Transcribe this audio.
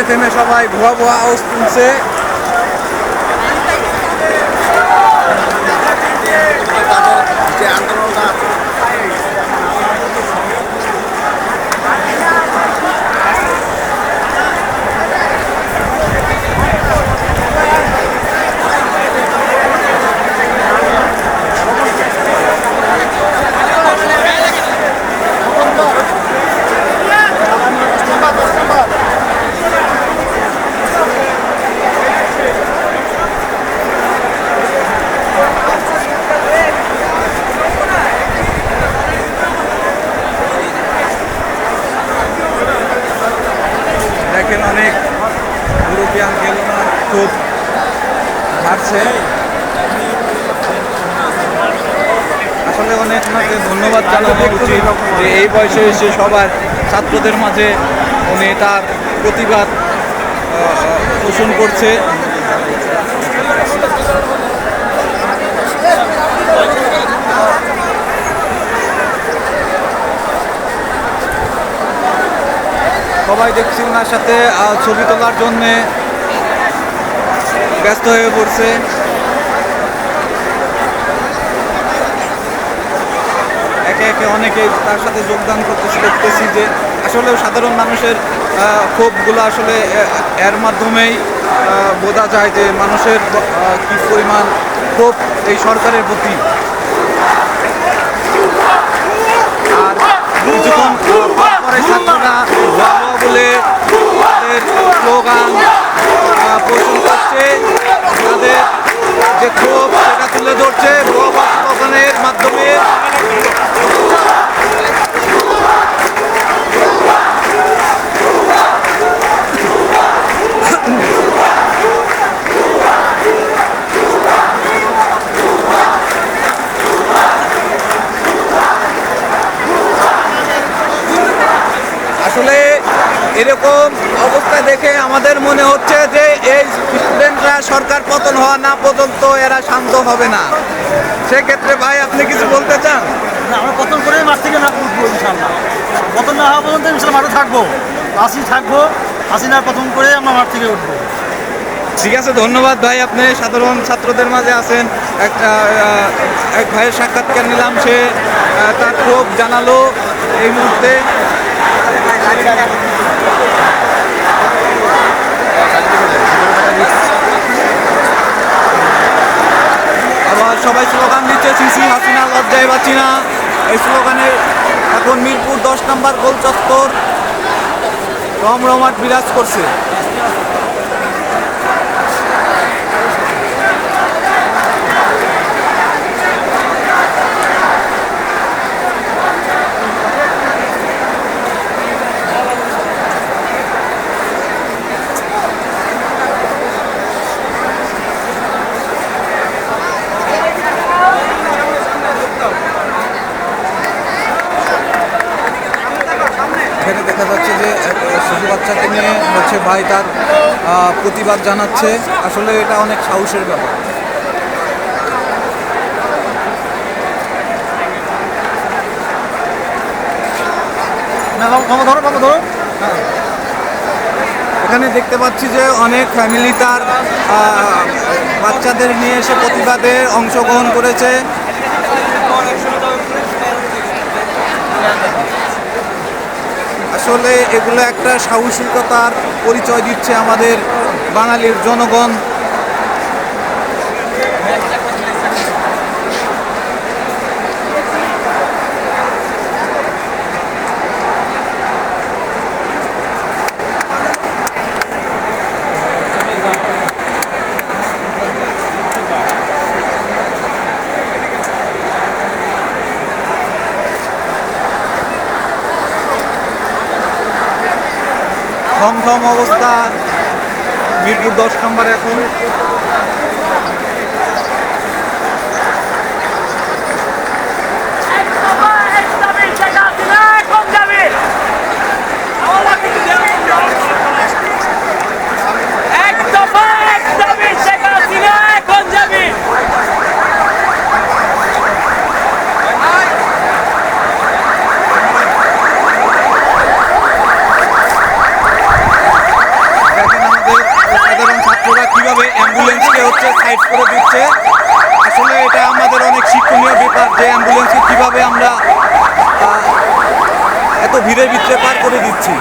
থেমে সবাই ভুয়া ভুয়া আওয়াজ তুলছে খুব হারছে। আসলে অনেক ওনাকে ধন্যবাদ জানানো উচিত যে এই বয়সে এসে সবার ছাত্রদের মাঝে উনি তার প্রতিবাদ পোষণ করছে। সবাই দেখছি ওনার সাথে ছবি তোলার জন্যে ব্যস্ত হয়ে পড়ছে। একে একে অনেকে তার সাথে যোগদান করতেছি, দেখতেছি যে আসলে সাধারণ মানুষের ক্ষোভগুলো আসলে এর মাধ্যমেই বোঝা যায় যে মানুষের কি পরিমাণ ক্ষোভ এই সরকারের প্রতি। আর কিছুক্ষণ করছে তাদের যে ক্ষোভ সেটা তুলে ধরছে। এরকম অবস্থা দেখে আমাদের মনে হচ্ছে যে এই স্টুডেন্টরা সরকার পতন হওয়া না পর্যন্ত এরা শান্ত হবে না। সেক্ষেত্রে ভাই আপনি কিছু বলতে চান? না, আমরা পতন করে মাঠ থেকে না উঠবো ইনশাল্লাহ পতন না হওয়া পর্যন্ত ইনশাল্লাহ মাঠে থাকব। আসি থাকব হাসিনার পতন করে আমরা মাঠ থেকে উঠবো। ঠিক আছে ধন্যবাদ ভাই আপনি সাধারণ ছাত্রদের মাঝে আছেন। একটা এক ভাইয়ের সাক্ষাৎকার নিলাম সে তার ক্ষোভ জানালো এই মুহূর্তে। আবার সবাই স্লোগান দিচ্ছে সিসি হাসিনা লজ্জায় বাঁচি না এই স্লোগানে এখন মিরপুর দশ নম্বর গোল চত্বর রমরমাট বিরাজ করছে এখানে দেখা যাচ্ছে যে এক শিশু বাচ্চাকে নিয়ে হচ্ছে ভাই তার প্রতিবাদ জানাচ্ছে। আসলে এটা অনেক সাহসের ব্যাপার। ধরো ধরো। এখানে দেখতে পাচ্ছি যে অনেক ফ্যামিলি তার বাচ্চাদের নিয়ে এসে প্রতিবাদে অংশগ্রহণ করেছে। আসলে এগুলো একটা সাহসিকতার পরিচয় দিচ্ছে আমাদের বাঙালির জনগণ। থমথম অবস্থা মিরপুর দশ নম্বর এখন। হচ্ছে সাইড করে দিচ্ছে। আসলে এটা আমাদের অনেক শিক্ষণীয় ব্যাপার যে অ্যাম্বুলেন্সকে কীভাবে আমরা এত ভিড়ে ভিতরে পার করে দিচ্ছি।